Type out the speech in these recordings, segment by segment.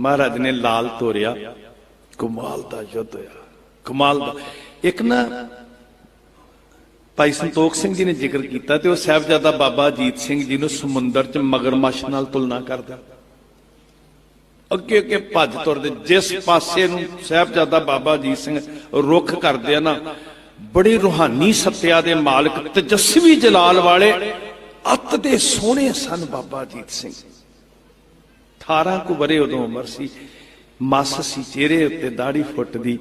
ਮਹਾਰਾਜ ਨੇ ਲਾਲ ਤੋਰਿਆ। ਕਮਾਲ ਦਾ ਯੁੱਧ ਹੋਇਆ ਕਮਾਲ ਦਾ। ਇੱਕ ਨਾ ਭਾਈ ਸੰਤੋਖ ਸਿੰਘ ਜੀ ਨੇ ਜ਼ਿਕਰ ਕੀਤਾ ਤੇ ਉਹ ਸਾਹਿਬਜ਼ਾਦਾ ਬਾਬਾ ਅਜੀਤ ਸਿੰਘ ਜੀ ਨੂੰ ਸਮੁੰਦਰ 'ਚ ਮਗਰਮੱਛ ਨਾਲ ਤੁਲਨਾ ਕਰਦਾ। ਅੱਗੇ ਅੱਗੇ ਭੱਜ ਤੁਰਦੇ। ਜਿਸ ਪਾਸੇ ਨੂੰ ਸਾਹਿਬਜ਼ਾਦਾ ਬਾਬਾ ਅਜੀਤ ਸਿੰਘ ਰੁੱਖ ਕਰਦੇ ਆ ਨਾ, ਬੜੇ ਰੂਹਾਨੀ ਸੱਤਿਆ ਦੇ ਮਾਲਕ, ਤਜਸਵੀ ਜਲਾਲ ਵਾਲੇ ਅੱਤ ਦੇ ਸੋਹਣੇ ਸਨ ਬਾਬਾ ਅਜੀਤ ਸਿੰਘ। 18 ਕੁ ਬਰੇ ਉਦੋਂ ਉਮਰ ਸੀ। ਮੱਸ ਸੀ ਚਿਹਰੇ ਉੱਤੇ ਦਾੜੀ ਫੁੱਟਦੀ।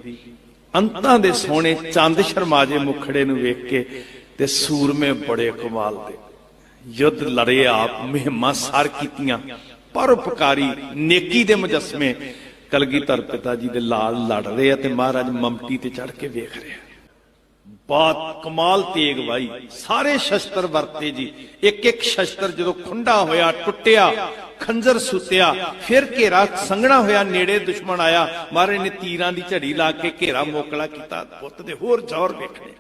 ਅੰਤਾਂ ਦੇ ਸੋਹਣੇ ਚੰਦ ਸ਼ਰਮਾਜੇ ਮੁਖੜੇ ਨੂੰ ਵੇਖ ਕੇ ਤੇ ਸੂਰਮੇ ਬੜੇ ਕਮਾਲ ਦੇ। ਯੁੱਧ ਲੜੇ ਆਪ, ਮਹਿਮਾ ਸਾਰ ਕੀਤੀਆਂ। ਪਰਉਪਕਾਰੀ ਨੇਕੀ ਦੇ ਮੁਜਸਮੇ ਕਲਗੀਧਰ ਪਿਤਾ ਜੀ ਦੇ ਲਾਲ ਲੜ ਰਹੇ ਆ ਤੇ ਮਹਾਰਾਜ ਮਮਟੀ ਤੇ ਚੜ ਕੇ ਵੇਖ ਰਿਹਾ ਬਾਤ ਕਮਾਲ ਤੇਗ ਵਾਈ। ਸਾਰੇ ਸ਼ਸਤਰ ਵਰਤੇ ਜੀ। ਇੱਕ ਇੱਕ ਸ਼ਸਤਰ ਜਦੋਂ ਖੁੰਡਾ ਹੋਇਆ, ਟੁੱਟਿਆ, ਖੰਜਰ ਸੁੱਤਿਆ, ਫਿਰ ਘੇਰਾ ਸੰਘਣਾ ਹੋਇਆ, ਨੇੜੇ ਦੁਸ਼ਮਣ ਆਇਆ। ਮਾਰੇ ਨੇ ਤੀਰਾਂ ਦੀ ਝੜੀ ਲਾ ਕੇ ਘੇਰਾ ਮੋਕਲਾ ਕੀਤਾ। ਪੁੱਤ ਦੇ ਹੋਰ ਜ਼ੋਰ ਵੇਖਣੇ।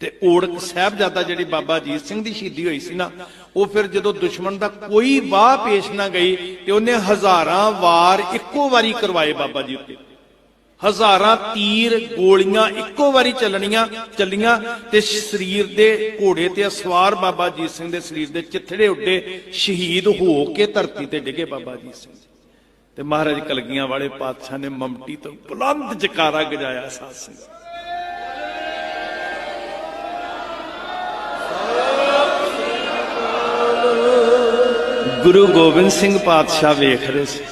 ਤੇ ਓੜਕ ਸਾਹਿਬਜ਼ਾਦਾ ਜਿਹੜੀ ਬਾਬਾ ਅਜੀਤ ਸਿੰਘ ਦੀ ਸ਼ਹੀਦੀ ਹੋਈ ਸੀ ਨਾ, ਉਹ ਫਿਰ ਜਦੋਂ ਦੁਸ਼ਮਣ ਦਾ ਕੋਈ ਵਾਹ ਪੇਸ਼ ਨਾ ਗਈ, ਤੇ ਉਹਨੇ ਹਜ਼ਾਰਾਂ ਵਾਰ ਇੱਕੋ ਵਾਰੀ ਕਰਵਾਏ ਬਾਬਾ ਜੀ ਉੱਤੇ। ਹਜ਼ਾਰਾਂ ਤੀਰ ਗੋਲੀਆਂ ਇੱਕੋ ਵਾਰੀ ਚੱਲਣੀਆਂ, ਚੱਲੀਆਂ ਤੇ ਸਰੀਰ ਦੇ ਘੋੜੇ ਤੇ ਸਵਾਰ ਬਾਬਾ ਜੀਤ ਸਿੰਘ ਦੇ ਸਰੀਰ ਦੇ ਚਿੱਥੜੇ ਉੱਡੇ ਸ਼ਹੀਦ ਹੋ ਕੇ ਧਰਤੀ ਤੇ ਡਿੱਗੇ ਬਾਬਾ ਜੀਤ ਸਿੰਘ ਜੀ। ਤੇ ਮਹਾਰਾਜ ਕਲਗੀਆਂ ਵਾਲੇ ਪਾਤਸ਼ਾਹ ਨੇ ਮਮਟੀ ਤੋਂ ਬੁਲੰਦ ਜਕਾਰਾ ਗਜਾਇਆ ਸਾਧ ਸੰਗਤ ਗੁਰੂ ਗੋਬਿੰਦ ਸਿੰਘ ਪਾਤਸ਼ਾਹ ਵੇਖ ਰਹੇ ਸੀ